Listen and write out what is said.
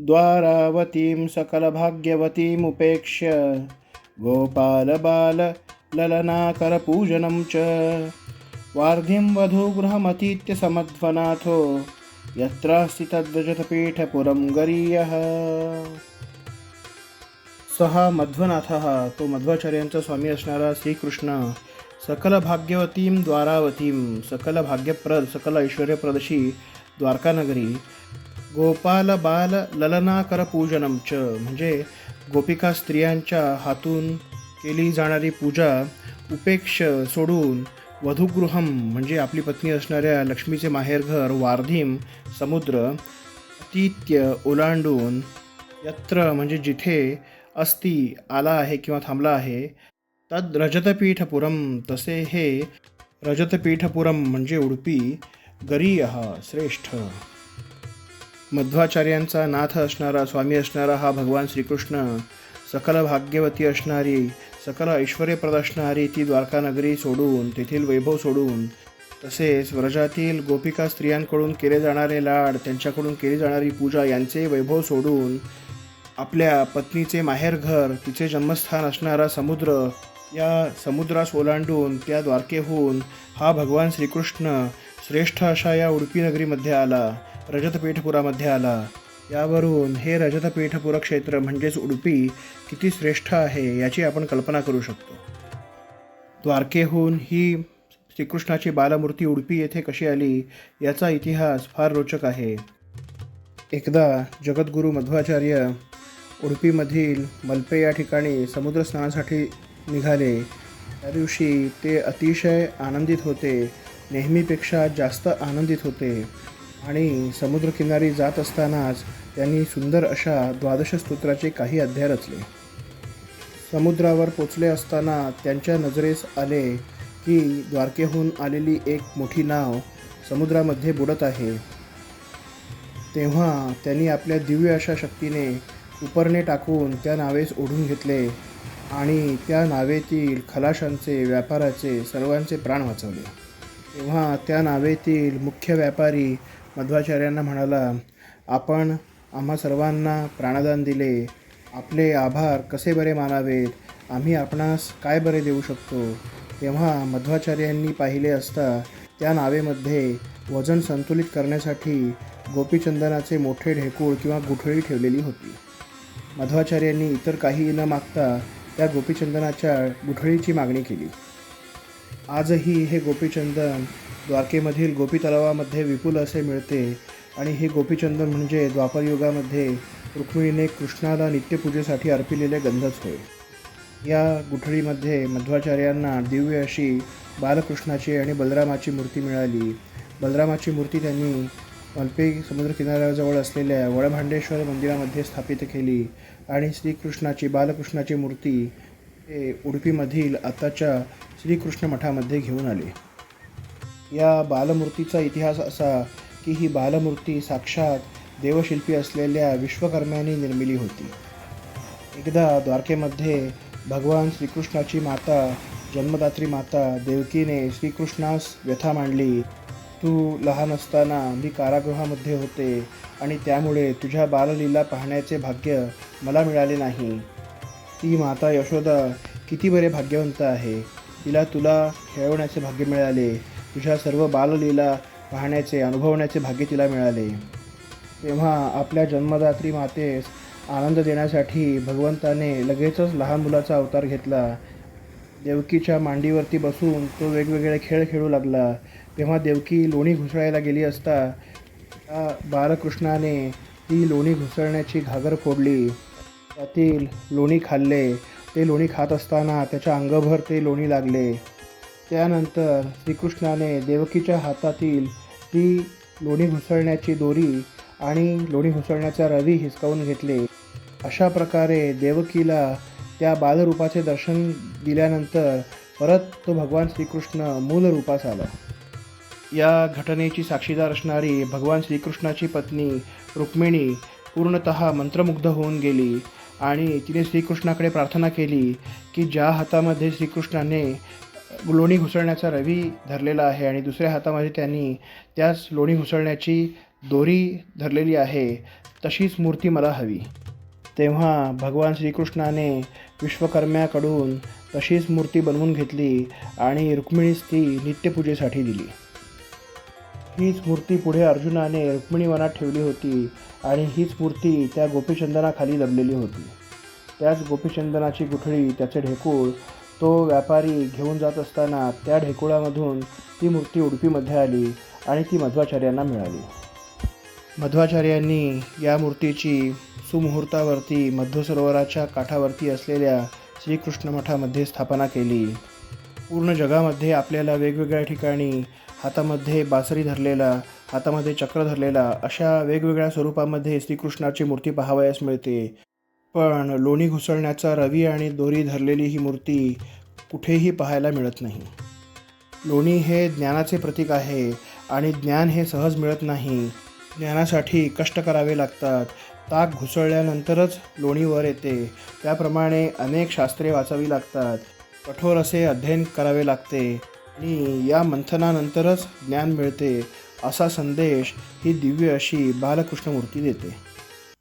द्वारावतीं सकलभाग्यवतीमुपेक्ष्य। गोपालबालललनाकरपूजनं च। वार्धिं वधूगृहमतीत्य समध्वनाथो यत्रास्ति तद्व्रजतपीठपुरं गरीयः। सः मध्वनाथः। तो मध्वाचार्यांचा स्वामी असणारा श्रीकृष्ण। सकल भाग्यवतीं द्वारावतीं। सकल भाग्यप्रद सकल ऐश्वर्यप्रदशी द्वारकानगरी। गोपाल बाल ललनाकर पूजनम च. म्हणजे गोपिका स्त्रियांच्या हातून केली जाणारी पूजा उपेक्ष सोडून वधुगृहम म्हणजे आपली पत्नी असणाऱ्या लक्ष्मीचे माहेरघर वार्धिम समुद्र अतित्य ओलांडून यत्र म्हणजे जिथे अस्ति आला आहे किंवा थांबला आहे तद रजतपीठपुरम तसे हे रजतपीठपुरम म्हणजे उडपी गरीय श्रेष्ठ. मध्वाचार्यांचा नाथ असणारा स्वामी असणारा हा भगवान श्रीकृष्ण सकल भाग्यवती असणारी सकल ऐश्वर्यप्रद असणारी ती द्वारकानगरी सोडून तेथील वैभव सोडून तसेच व्रजातील गोपिका स्त्रियांकडून केले जाणारे लाड त्यांच्याकडून केली जाणारी पूजा यांचे वैभव सोडून आपल्या पत्नीचे माहेरघर तिचे जन्मस्थान असणारा समुद्र या समुद्रास ओलांडून त्या द्वारकेहून हा भगवान श्रीकृष्ण श्रेष्ठ अशा या उडपी नगरीमध्ये आला रजतपीठपुरामध्ये आला. यावरून हे रजतपीठपुर क्षेत्र म्हणजेच उडुपी किती श्रेष्ठ आहे याची आपण कल्पना करू शकतो. द्वारकेहून ही श्रीकृष्णाची बालमूर्ती उडपी येथे कशी आली याचा इतिहास फार रोचक आहे. एकदा जगद्गुरू मध्वाचार्य उडपीमधील मल्पे या ठिकाणी समुद्र स्नानासाठी निघाले. त्या दिवशी ते अतिशय आनंदित होते. नेहमीपेक्षा जास्त आनंदित होते. आणि समुद्रकिनारी जात असतानाच त्यांनी सुंदर अशा द्वादश स्तोत्राचे काही अध्याय रचले. समुद्रावर पोचले असताना त्यांच्या नजरेस आले की द्वारकेहून आलेली एक मोठी नाव समुद्रामध्ये बुडत आहे. तेव्हा त्यांनी आपल्या दिव्य अशा शक्तीने उपरणे टाकून त्या नावेस ओढून घेतले आणि त्या नावेतील खलाशांचे व्यापाराचे सर्वांचे प्राण वाचवले. तेव्हा त्या नावेतील मुख्य व्यापारी मध्वाचार्यांना म्हणाला आपण आम्हा सर्वांना प्राणदान दिले. आपले आभार कसे बरे मानावेत? आम्ही आपणास काय बरे देऊ शकतो? तेव्हा मध्वाचार्यांनी पाहिले असता त्या नावेमध्ये वजन संतुलित करण्यासाठी गोपीचंदनाचे मोठे ढेकूळ किंवा गुठळी ठेवलेली होती. मध्वाचार्यांनी इतर काही न मागता त्या गोपीचंदनाच्या गुठळीची मागणी केली. आजही हे गोपीचंदन द्वारकेमधील गोपी तलावामध्ये विपुल असे मिळते. आणि हे गोपीचंदन म्हणजे द्वापरयुगामध्ये रुक्मिणीने कृष्णाला नित्यपूजेसाठी अर्पिलेले गंधच होय या गुठळीमध्ये मध्वाचार्यांना दिव्य अशी बालकृष्णाची आणि बलरामाची मूर्ती मिळाली. बलरामाची मूर्ती त्यांनी मल्पे समुद्रकिनाऱ्याजवळ असलेल्या वडभांडेश्वर मंदिरामध्ये स्थापित केली. आणि श्रीकृष्णाची बालकृष्णाची मूर्ती उडपीमधील आताच्या श्रीकृष्ण मठामध्ये घेऊन आले. या बालमूर्तीचा इतिहास असा की ही बालमूर्ती साक्षात देवशिल्पी असलेल्या विश्वकर्म्यांनी निर्मिली होती. एकदा द्वारकेमध्ये भगवान श्रीकृष्णाची माता जन्मदात्री माता देवकीने श्रीकृष्णास व्यथा मांडली. तू लहान असताना मी कारागृहामध्ये होते आणि त्यामुळे तुझ्या बाललीला पाहण्याचे भाग्य मला मिळाले नाही. ती माता यशोदा किती बरे भाग्यवंत आहे. तिला तुला खेळवण्याचे भाग्य मिळाले. तुझ्या सर्व बाललीला पाहण्याचे अनुभवण्याचे भाग्य तिला मिळाले. तेव्हा आपल्या जन्मदात्री मातेस आनंद देण्यासाठी भगवंताने लगेचच लहान मुलाचा अवतार घेतला. देवकीच्या मांडीवरती बसून तो वेगवेगळे खेळ खेळू लागला. तेव्हा देवकी लोणी घुसळायला गेली असता बालकृष्णाने ती लोणी घुसळण्याची घागर फोडली. त्यातील लोणी खाल्ले. ते लोणी खात असताना त्याच्या अंगभर ते लोणी लागले. त्यानंतर श्रीकृष्णाने देवकीच्या हातातील ती लोणी घुसळण्याची दोरी आणि लोणी घुसळण्याचा रवी हिसकावून घेतले. अशा प्रकारे देवकीला त्या बालरूपाचे दर्शन दिल्यानंतर परत तो भगवान श्रीकृष्ण मूल रूपास आला. या घटनेची साक्षीदार असणारी भगवान श्रीकृष्णाची पत्नी रुक्मिणी पूर्णत मंत्रमुग्ध होऊन गेली. आणि तिने श्रीकृष्णाकडे प्रार्थना केली की ज्या हातामध्ये श्रीकृष्णाने लोणी घुसळण्याचा रवी धरलेला आहे आणि दुसऱ्या हातामध्ये त्यांनी त्याच लोणी घुसळण्याची दोरी धरलेली आहे तशीच मूर्ती मला हवी. तेव्हा भगवान श्रीकृष्णाने विश्वकर्म्याकडून तशीच मूर्ती बनवून घेतली आणि रुक्मिणीस ती नित्यपूजेसाठी दिली. हीच मूर्ती पुढे अर्जुनाने रुक्मिणीवनात ठेवली होती आणि हीच मूर्ती त्या गोपीचंदनाखाली दबलेली होती. त्याच गोपीचंदनाची गुठळी त्याचे ढेकूळ तो व्यापारी घेऊन जात असताना त्या ढेकुळामधून ती मूर्ती उडपीमध्ये आली आणि ती मध्वाचार्यांना मिळाली. मध्वाचार्यांनी या मूर्तीची सुमुहूर्तावरती मध्वसरोवराच्या काठावरती असलेल्या श्रीकृष्ण मठामध्ये स्थापना केली. पूर्ण जगामध्ये आपल्याला वेगवेगळ्या ठिकाणी हातामध्ये बासरी धरलेला हातामध्ये चक्र धरलेला अशा वेगवेगळ्या स्वरूपामध्ये श्रीकृष्णाची मूर्ती पाहावयास मिळते. पण लोणी घुसळण्याचा रवी आणि दोरी धरलेली ही मूर्ती कुठेही पाहायला मिळत नाही. लोणी हे ज्ञानाचे प्रतीक आहे आणि ज्ञान हे सहज मिळत नाही. ज्ञानासाठी कष्ट करावे लागतात. ताक घुसळल्यानंतरच लोणीवर येते. त्याप्रमाणे अनेक शास्त्रे वाचावी लागतात. कठोर असे अध्ययन करावे लागते. आणि या मंथनानंतरच ज्ञान मिळते असा संदेश ही दिव्य अशी बालकृष्णमूर्ती देते.